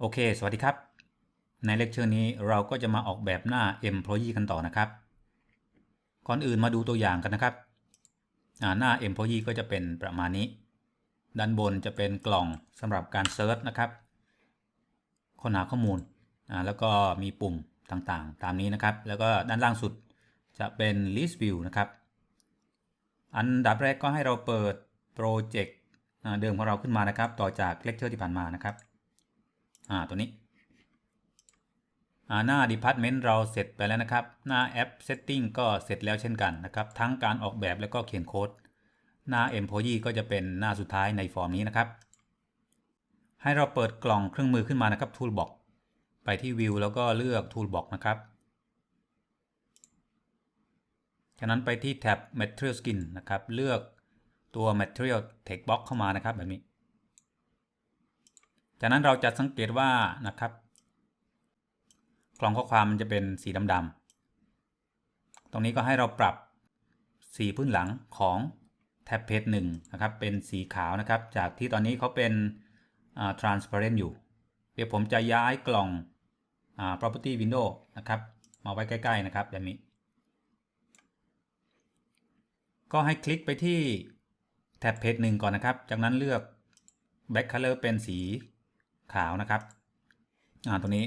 โอเค สวัสดีครับ ในเลคเชอร์นี้เราก็จะมาออกแบบหน้า Employee กันต่อนะครับ ก่อนอื่นมาดูตัวอย่างกันนะครับ หน้า Employee ก็จะเป็นประมาณนี้ ด้านบนจะเป็นกล่องสำหรับการเซิร์ชนะครับ ค้นหาข้อมูล แล้วก็มีปุ่มต่างๆ ตามนี้นะครับ แล้วก็ด้านล่างสุดจะเป็น list view นะครับ อันดับแรกก็ให้เราเปิดโปรเจกต์เดิมของเราขึ้นมานะครับ ต่อจากเลคเชอร์ที่ผ่านมานะครับ อ่าตัวนี้อ่าหน้า Department เราเสร็จไปแล้วนะครับ หน้า App Setting ก็เสร็จแล้วเช่นกันนะครับ ทั้งการออกแบบแล้วก็เขียนโค้ด หน้า Employee ก็จะเป็นหน้าสุดท้ายในฟอร์มนี้นะครับ ให้เราเปิดกล่องเครื่องมือขึ้นมานะครับ Toolbox ไปที่ View แล้วก็เลือก Toolbox นะครับจากนั้นไปที่แท็บ Material Skin นะครับ เลือกตัว Material Text Box เข้ามานะครับแบบนี้ จากนั้นเราจะสังเกตว่านะครับ กล่องข้อความมันจะเป็นสีดำๆ ตรงนี้ก็ให้เราปรับสีพื้นหลังของแท็บเพจหนึ่งนะครับ เป็นสีขาวนะครับ จากที่ตอนนี้เขาเป็น transparent อยู่ เดี๋ยวผมจะย้ายกล่อง property window นะครับ มาไว้ใกล้ ๆ นะครับแบบนี้ก็ให้คลิกไปที่แท็บเพจหนึ่งก่อนนะครับ จากนั้นเลือก back color เป็นสี ขาวนะครับอ่าตรงนี้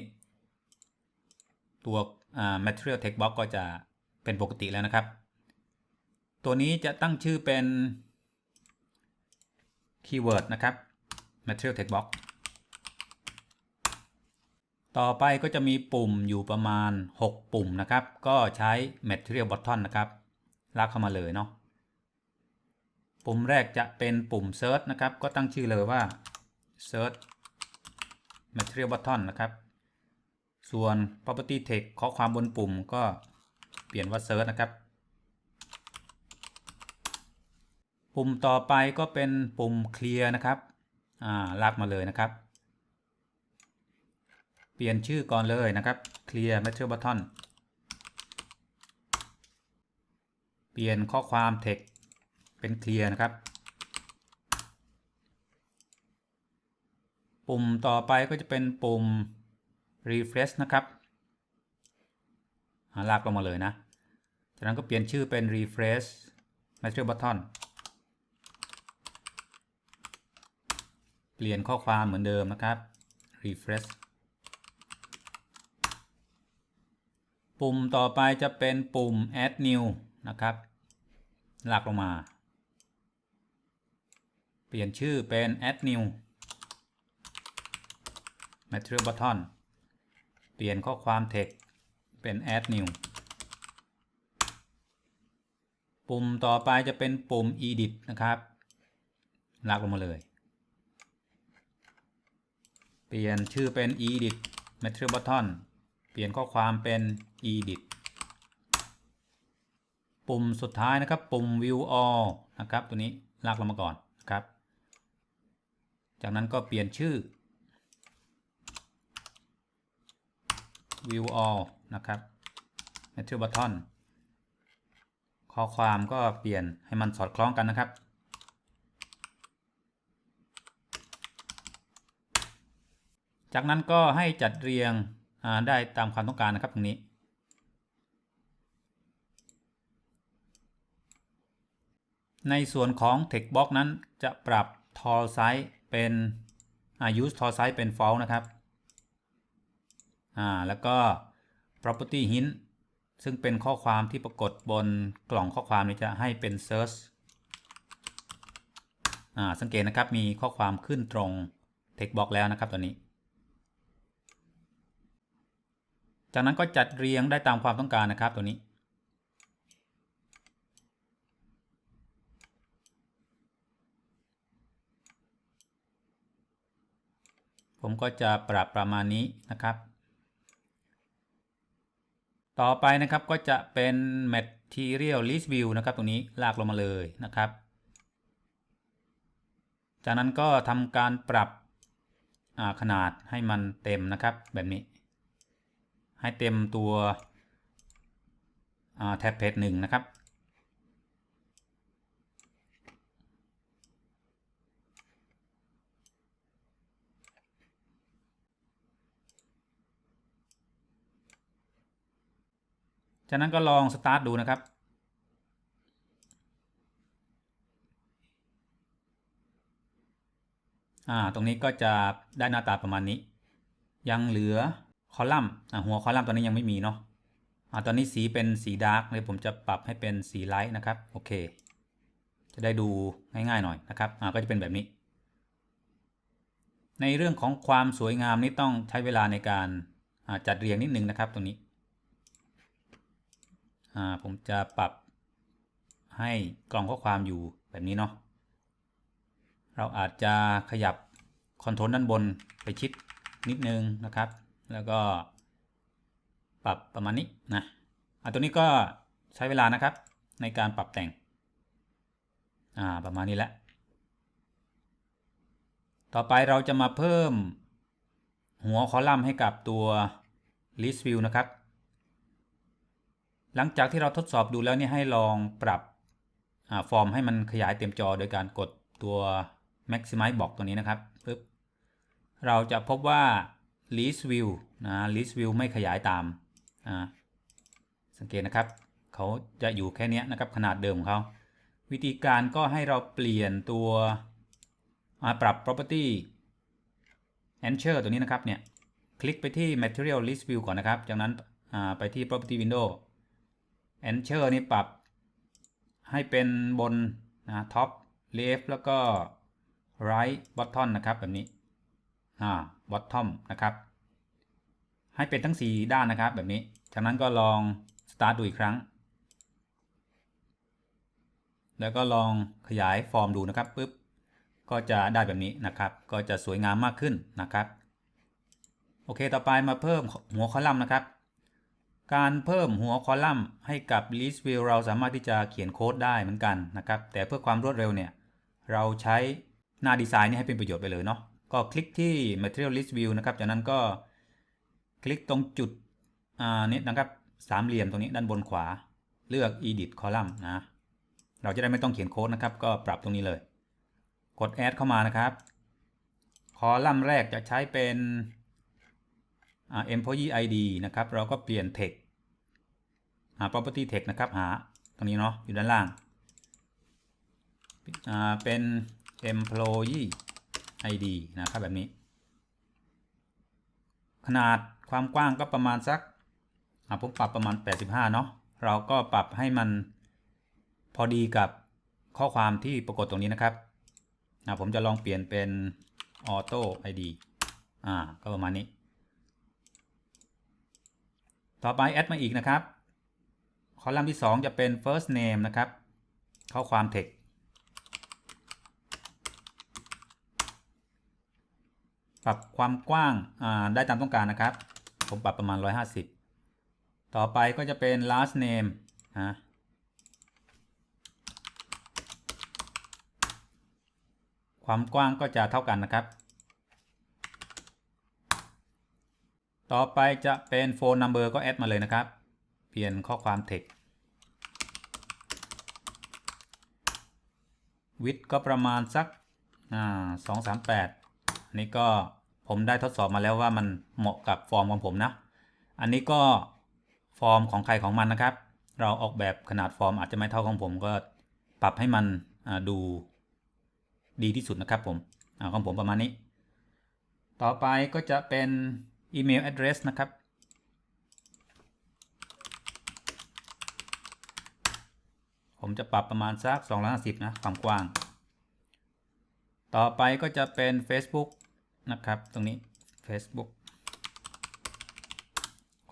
ตัวอ่า material text box ก็จะเป็นปกติแล้วนะครับ ตัวนี้จะตั้งชื่อเป็น keyword นะครับ material text box ต่อไปก็จะมีปุ่มอยู่ประมาณ 6 ปุ่มนะครับ ก็ใช้ material button นะครับ ลากเข้ามาเลยเนาะปุ่มแรกจะเป็นปุ่ม search นะครับ ก็ตั้งชื่อเลยว่า search material button นะครับ ส่วน property text ข้อความบนปุ่มก็เปลี่ยนว่า search นะครับ ปุ่มต่อไปก็เป็นปุ่ม clear นะครับ อ่า ลากมาเลยนะครับ เปลี่ยนชื่อก่อนเลยนะครับ clear material button เปลี่ยนข้อความ text เป็น clear นะครับ ปุ่มต่อไปก็จะเป็นปุ่ม refresh นะครับลากลงมาเลยนะ จากนั้นก็เปลี่ยนชื่อเป็น refresh material button เปลี่ยนข้อความเหมือนเดิมนะครับ refresh ปุ่มต่อไปจะเป็นปุ่ม add new นะครับลากลงมา เปลี่ยนชื่อเป็น add new material button เปลี่ยนข้อความ text เป็น add new ปุ่มต่อไปจะเป็นปุ่ม edit นะครับ ลากลงมาเลย เปลี่ยนชื่อเป็น edit material button เปลี่ยนข้อความเป็น edit ปุ่มสุดท้ายนะครับ ปุ่ม view all นะครับ ตัวนี้ลากลงมาก่อนนะครับ จากนั้นก็เปลี่ยนชื่อ view all นะครับ material button ข้อความก็เปลี่ยนให้มันสอดคล้องกันนะครับ จากนั้นก็ให้จัดเรียงได้ตามความต้องการนะครับตรงนี้ ในส่วนของ text box นั้นจะปรับ tall size เป็น use tall size เป็น false นะครับ อ่าแล้วก็ property hint ซึ่งเป็นข้อความที่ปรากฏบนกล่องข้อความนี้จะให้เป็น search อ่าสังเกตนะครับมีข้อความขึ้นตรง text box แล้วนะครับตอนนี้ จากนั้นก็จัดเรียงได้ตามความต้องการนะครับตัวนี้ผมก็จะปรับประมาณนี้นะครับ ต่อไปนะครับก็จะเป็น material list view นะครับ ตรงนี้ลากลงมาเลยนะครับ จากนั้นก็ทำการปรับขนาดให้มันเต็มนะครับ แบบนี้ ให้เต็มตัวแท็บเพจหนึ่งนะครับ จากนั้นก็ลองสตาร์ทดูนะครับ อ่า ตรงนี้ก็จะได้หน้าตาประมาณนี้ ยังเหลือคอลัมน์อ่าหัวคอลัมน์ตอนนี้ยังไม่มีเนาะอ่าตอนนี้สีเป็นสีดาร์กเลยผมจะปรับให้เป็นสีไลท์นะครับ โอเค จะได้ดูง่ายๆหน่อยนะครับอ่าก็จะเป็นแบบนี้ ในเรื่องของความสวยงามนี่ต้องใช้เวลาในการจัดเรียงนิดนึงนะครับตรงนี้ ผมจะปรับให้กล่องข้อความอยู่แบบนี้เนาะเราอาจจะขยับคอนโทรลด้านบนไปชิดนิดนึงนะครับ แล้วก็ปรับประมาณนี้นะอะตัวนี้ก็ใช้เวลานะครับในการปรับแต่งอ่าประมาณนี้แหละ ต่อไปเราจะมาเพิ่มหัวคอลัมน์ให้กับตัว list view นะครับ หลังจากที่เราทดสอบดูแล้วเนี่ยให้ลองปรับฟอร์มให้มันขยายเต็มจอโดยการกดตัว maximize box ตัวนี้นะครับปึ๊บเราจะพบว่า list view นะ list view ไม่ขยายตามสังเกตนะครับ เขาจะอยู่แค่นี้นะครับขนาดเดิมของเขาวิธีการก็ให้เราเปลี่ยนตัวมาปรับ property anchor ตัวนี้นะครับเนี่ย คลิกไปที่ material list view ก่อนนะครับ จากนั้นไปที่ property window anchor นี่ปรับให้เป็นบนนะ top left แล้วก็ right bottom นะครับแบบนี้อ่า bottom นะครับ ให้เป็นทั้ง 4 ด้านนะครับแบบนี้จากนั้นก็ลอง start ดูอีกครั้ง แล้วก็ลองขยายฟอร์มดูนะครับปุ๊บก็จะได้แบบนี้นะครับ ก็จะสวยงามมากขึ้นนะครับ โอเค ต่อไปมาเพิ่มหัวคอลัมน์นะครับ การเพิ่มหัวคอลัมน์ให้กับ list view เราสามารถที่จะเขียนโค้ดได้เหมือนกันนะครับ แต่เพื่อความรวดเร็วเนี่ย เราใช้หน้าดีไซน์นี่ให้เป็นประโยชน์ไปเลยเนาะ ก็คลิกที่ material list view นะครับ จากนั้นก็คลิกตรงจุดอ่านี้นะครับ สามเหลี่ยมตรงนี้ด้านบนขวา เลือก edit column นะ เราจะได้ไม่ต้องเขียนโค้ดนะครับ ก็ปรับตรงนี้เลย กด add เข้ามานะครับ คอลัมน์แรกจะใช้เป็น employee id นะครับ เราก็เปลี่ยน text หา property text นะครับ หาตรงนี้เนาะอยู่ด้านล่างเป็น employee id นะครับแบบนี้ ขนาดความกว้างก็ประมาณสักผมปรับประมาณ 85 เนาะเราก็ปรับให้มันพอดีกับข้อความที่ปรากฏตรงนี้นะครับผมจะลองเปลี่ยนเป็น auto id อ่าก็ประมาณนี้ ต่อไปแอดมาอีกนะครับ คอลัมน์ที่ 2 จะเป็น first name นะครับ ข้อความ text ปรับความกว้างได้ตามต้องการนะครับ ผมปรับประมาณ 150 ต่อไปก็จะเป็น last name นะความกว้างก็จะเท่ากันนะครับ ต่อไปจะเป็น phone number ก็แอดมาเลยนะครับ เปลี่ยนข้อความ text width ก็ประมาณสักสองสามแปดอันนี้ก็ผมได้ทดสอบมาแล้วว่ามันเหมาะกับฟอร์มของผมนะ อันนี้ก็ฟอร์มของใครของมันนะครับ เราออกแบบขนาดฟอร์มอาจจะไม่เท่าของผมก็ปรับให้มันดูดีที่สุดนะครับผมของผมประมาณนี้ ต่อไปก็จะเป็น อีเมล address นะครับ ผมจะปรับประมาณสัก250 นะความกว้าง ต่อไปก็จะเป็น Facebook นะครับ ตรงนี้ Facebook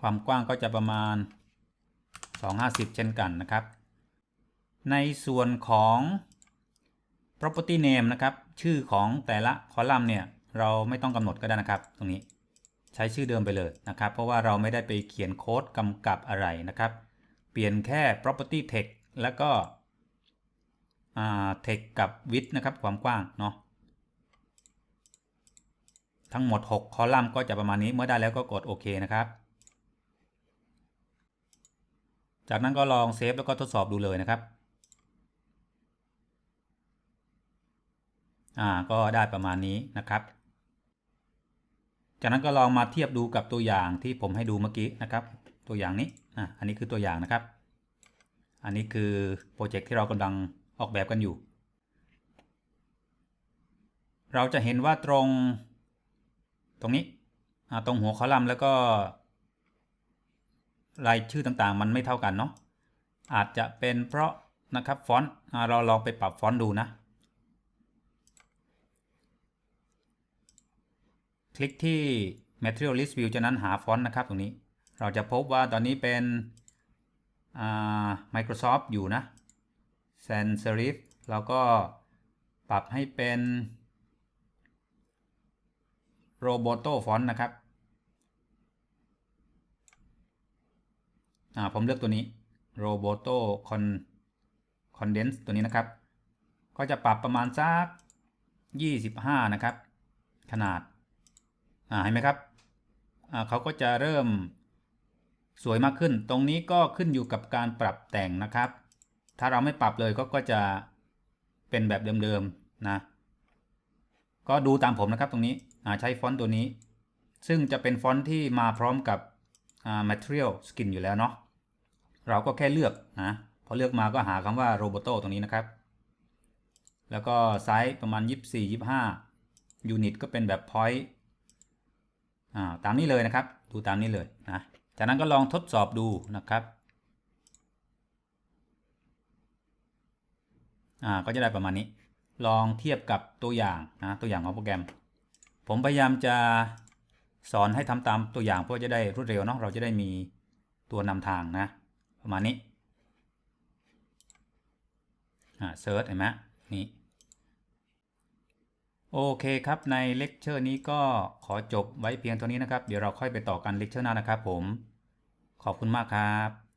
ความกว้างก็จะประมาณ 250 เช่นกันนะครับ ในส่วนของ property name นะครับ ชื่อของแต่ละคอลัมน์เนี่ย เราไม่ต้องกำหนดก็ได้นะครับ ตรงนี้ ช้ชื่อเดิมไปเลยนะครับ เพราะว่าเราไม่ได้ไปเขียนโค้ดกำกับอะไรนะครับ เปลี่ยนแค่ property text แล้วก็ text กับ width นะครับ ความกว้างเนาะทั้งหมด 6 คอลัมน์ก็จะประมาณนี้เมื่อได้แล้วก็กดโอเคนะครับ จากนั้นก็ลองเซฟแล้วก็ทดสอบดูเลยนะครับอ่าก็ได้ประมาณนี้นะครับ จากนั้นก็ลองมาเทียบดูกับตัวอย่างที่ผมให้ดูเมื่อกี้นะครับ ตัวอย่างนี้อะอันนี้คือตัวอย่างนะครับ อันนี้คือโปรเจกต์ที่เรากำลังออกแบบกันอยู่ เราจะเห็นว่าตรงตรงนี้อ่าตรงหัวคอลัมน์แล้วก็รายชื่อต่างๆ มันไม่เท่ากันเนาะอาจจะเป็นเพราะนะครับฟอนต์อ่าเราลองไปปรับฟอนต์ดูนะ คลิกที่ Material List View จากนั้นหาฟอนต์นะครับตรงนี้ เราจะพบว่าตอนนี้เป็น Microsoft อยู่นะ Sans Serif เราก็ปรับให้เป็น Roboto Font นะครับ ผมเลือกตัวนี้ Roboto Con Condense ตัวนี้นะครับ ก็จะปรับประมาณสัก 25 นะครับ ขนาด อ่าเห็นไหมครับอ่าเขาก็จะเริ่มสวยมากขึ้น ตรงนี้ก็ขึ้นอยู่กับการปรับแต่งนะครับ ถ้าเราไม่ปรับเลยก็ก็จะเป็นแบบเดิมๆนะ ก็ดูตามผมนะครับตรงนี้ใช้ฟอนต์ตัวนี้ ซึ่งจะเป็นฟอนต์ที่มาพร้อมกับ material skin อยู่แล้วเนาะ เราก็แค่เลือกนะ พอเลือกมาก็หาคำว่า roboto ตรงนี้นะครับ แล้วก็ไซส์ประมาณ 24 25ยูนิตก็เป็นแบบ point อ่าตามนี้เลยนะครับ ดูตามนี้เลยนะจากนั้นก็ลองทดสอบดูนะครับอ่าก็จะได้ประมาณนี้ ลองเทียบกับตัวอย่างนะตัวอย่างของโปรแกรม ผมพยายามจะสอนให้ทำตามตัวอย่างเพื่อจะได้รวดเร็วเนาะเราจะได้มีตัวนำทางนะ ประมาณนี้อ่าเซิร์ชเห็นไหมนี่ โอเคครับในเลคเชอร์นี้ก็ขอจบไว้เพียงเท่านี้นะครับ เดี๋ยวเราค่อยไปต่อกันเลคเชอร์หน้านะครับผม ขอบคุณมากครับ